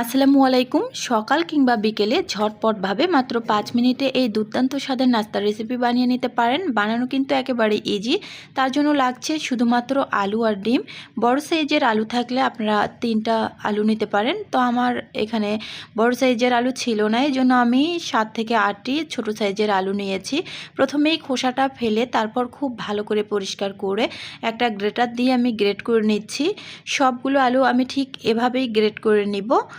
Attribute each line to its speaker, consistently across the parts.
Speaker 1: আসসালামু আলাইকুম। সকাল কিংবা বিকেলে ঝটপটভাবে মাত্র পাঁচ মিনিটে এই দুর্দান্ত স্বাদের নাস্তার রেসিপি বানিয়ে নিতে পারেন। বানানো কিন্তু একেবারে ইজি তার জন্য লাগছে শুধুমাত্র আলু আর ডিম। বড় সাইজের আলু থাকলে আপনারা তিনটা আলু নিতে পারেন। তো আমার এখানে বড় সাইজের আলু ছিল না এই জন্য আমি সাত থেকে আটটি ছোট সাইজের আলু নিয়েছি। প্রথমেই খোসাটা ফেলে তারপর খুব ভালো করে পরিষ্কার করে একটা গ্রেটার দিয়ে আমি গ্রেট করে নিচ্ছি। সবগুলো আলু আমি ঠিক এভাবেই গ্রেট করে নিব।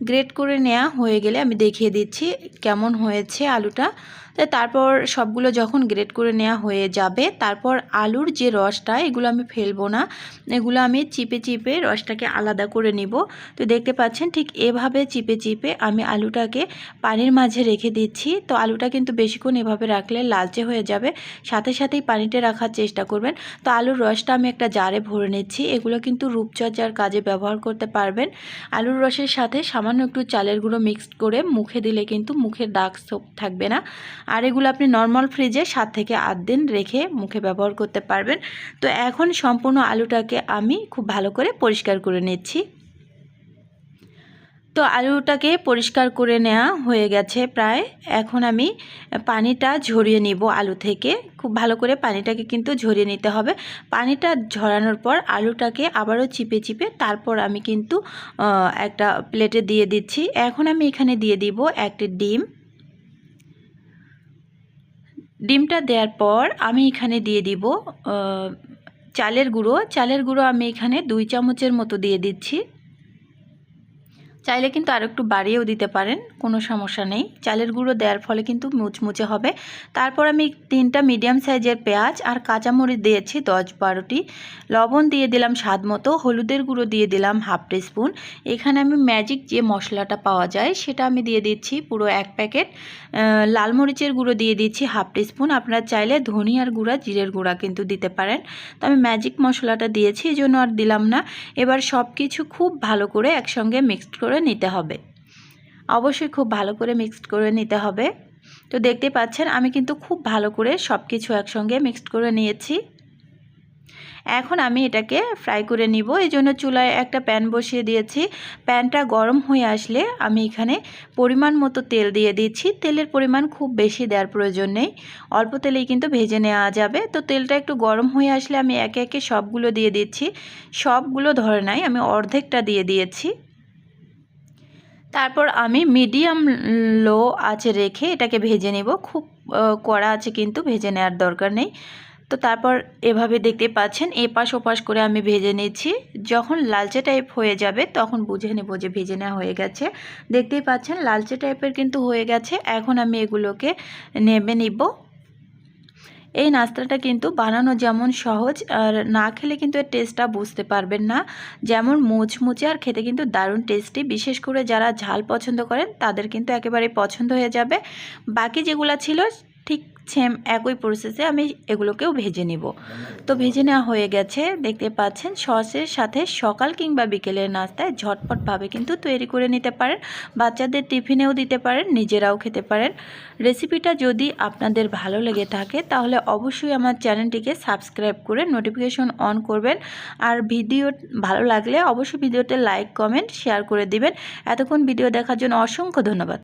Speaker 1: গ্রেট করে নেওয়া হয়ে গেলে আমি দেখিয়ে দিচ্ছি কেমন হয়েছে আলুটা। তারপর সবগুলো যখন গ্রেট করে নেওয়া হয়ে যাবে, তারপর আলুর যে রসটা, এগুলো আমি ফেলব না। এগুলো আমি চিপে চিপে রসটাকে আলাদা করে নিব। তো দেখতে পাচ্ছেন ঠিক এভাবে চিপে চিপে আমি আলুটাকে পানির মাঝে রেখে দিচ্ছি। তো আলুটা কিন্তু বেশিক্ষণ এভাবে রাখলে লালচে হয়ে যাবে। সাথে সাথেই পানিতে রাখার চেষ্টা করবেন। তো আলুর রসটা আমি একটা জারে ভরে নিচ্ছি। এগুলো কিন্তু রূপচর্চার কাজে ব্যবহার করতে পারবেন। আলুর রসের সাথে সামান্য একটু চালের গুঁড়ো মিক্সড করে মুখে দিলে কিন্তু মুখের দাগ সোপ থাকবে না। আর এগুলো আপনি নর্মাল ফ্রিজে সাত থেকে আট দিন রেখে মুখে ব্যবহার করতে পারবেন। তো এখন সম্পূর্ণ আলুটাকে আমি খুব ভালো করে পরিষ্কার করে নিচ্ছি। তো আলুটাকে পরিষ্কার করে নেওয়া হয়ে গেছে প্রায়। এখন আমি পানিটা ঝরিয়ে নিব আলু থেকে। খুব ভালো করে পানিটাকে কিন্তু ঝরিয়ে নিতে হবে। পানিটা ঝরানোর পর আলুটাকে আবারও চিপে চিপে তারপর আমি কিন্তু একটা প্লেটে দিয়ে দিচ্ছি। এখন আমি এখানে দিয়ে দিব একটি ডিম। ডিমটা দেওয়ার পর আমি এখানে দিয়ে দিব চালের গুঁড়ো। চালের গুঁড়ো আমি এখানে দুই চামচের মতো দিয়ে দিচ্ছি। চাইলে কিন্তু আর একটু বাড়িয়েও দিতে পারেন, কোনো সমস্যা নেই। চালের গুঁড়ো দেওয়ার ফলে কিন্তু মুচমুচে হবে। তারপর আমি তিনটা মিডিয়াম সাইজের পেঁয়াজ আর কাঁচামরিচ দিয়েছি, দশ বারোটি। লবণ দিয়ে দিলাম স্বাদ মতো, হলুদের গুঁড়ো দিয়ে দিলাম হাফ স্পুন এখানে আমি ম্যাজিক যে মশলাটা পাওয়া যায়, সেটা আমি দিয়ে দিচ্ছি পুরো এক প্যাকেট। লাল মরিচের গুঁড়ো দিয়ে দিচ্ছি হাফ স্পুন আপনারা চাইলে ধনিয়ার গুঁড়া, জিরের গুঁড়া কিন্তু দিতে পারেন। তো আমি ম্যাজিক মশলাটা দিয়েছি, এই জন্য আর দিলাম না। এবার সব কিছু খুব ভালো করে একসঙ্গে মিক্সড করে করে নিতে হবে। অবশ্যই খুব ভালো করে মিক্সড করে নিতে হবে। তো দেখতে পাচ্ছেন, আমি কিন্তু খুব ভালো করে সব কিছু একসঙ্গে মিক্সড করে নিয়েছি। এখন আমি এটাকে ফ্রাই করে নিব। এই জন্য চুলায় একটা প্যান বসিয়ে দিয়েছি। প্যানটা গরম হয়ে আসলে আমি এখানে পরিমাণ মতো তেল দিয়ে দিচ্ছি। তেলের পরিমাণ খুব বেশি দেওয়ার প্রয়োজন নেই। অল্প তেলেই কিন্তু ভেজে নেওয়া যাবে। তো তেলটা একটু গরম হয়ে আসলে আমি একে একে সবগুলো দিয়ে দিচ্ছি। সবগুলো ধরে নাই, আমি অর্ধেকটা দিয়ে দিয়েছি। তারপর আমি মিডিয়াম লো আছে রেখে এটাকে ভেজে নেব। খুব কড়া আছে কিন্তু ভেজে নেওয়ার দরকার নেই। তো তারপর এভাবে দেখতে পাচ্ছেন, এপাশ ওপাশ করে আমি ভেজে নিচ্ছি। যখন লালচে টাইপ হয়ে যাবে, তখন বুঝে নেব যে ভেজে নেওয়া হয়ে গেছে। দেখতেই পাচ্ছেন, লালচে টাইপের কিন্তু হয়ে গেছে। এখন আমি এগুলোকে নেমে নিব। এই নাস্তাটা কিন্তু বানানো যেমন সহজ, আর না খেলে কিন্তু এর টেস্টটা বুঝতে পারবেন না। যেমন মুচমুচে আর খেতে কিন্তু দারুণ টেস্টি বিশেষ করে যারা ঝাল পছন্দ করেন, তাদের কিন্তু একেবারে পছন্দ হয়ে যাবে। বাকি যেগুলো ছিল সেম একই প্রসেসে আমি এগুলোকেও ভেজে নিব। তো ভেজে নেওয়া হয়ে গেছে, দেখতে পাচ্ছেন সসের সাথে সকাল কিংবা বিকেলের নাস্তায় ঝটপটভাবে কিন্তু তৈরি করে নিতে পারেন। বাচ্চাদের টিফিনেও দিতে পারেন, নিজেরাও খেতে পারেন। রেসিপিটা যদি আপনাদের ভালো লেগে থাকে, তাহলে অবশ্যই আমার চ্যানেলটিকে সাবস্ক্রাইব করে নোটিফিকেশন অন করবেন। আর ভিডিও ভালো লাগলে অবশ্যই ভিডিওতে লাইক কমেন্ট শেয়ার করে দিবেন। এতক্ষণ ভিডিও দেখার জন্য অসংখ্য ধন্যবাদ।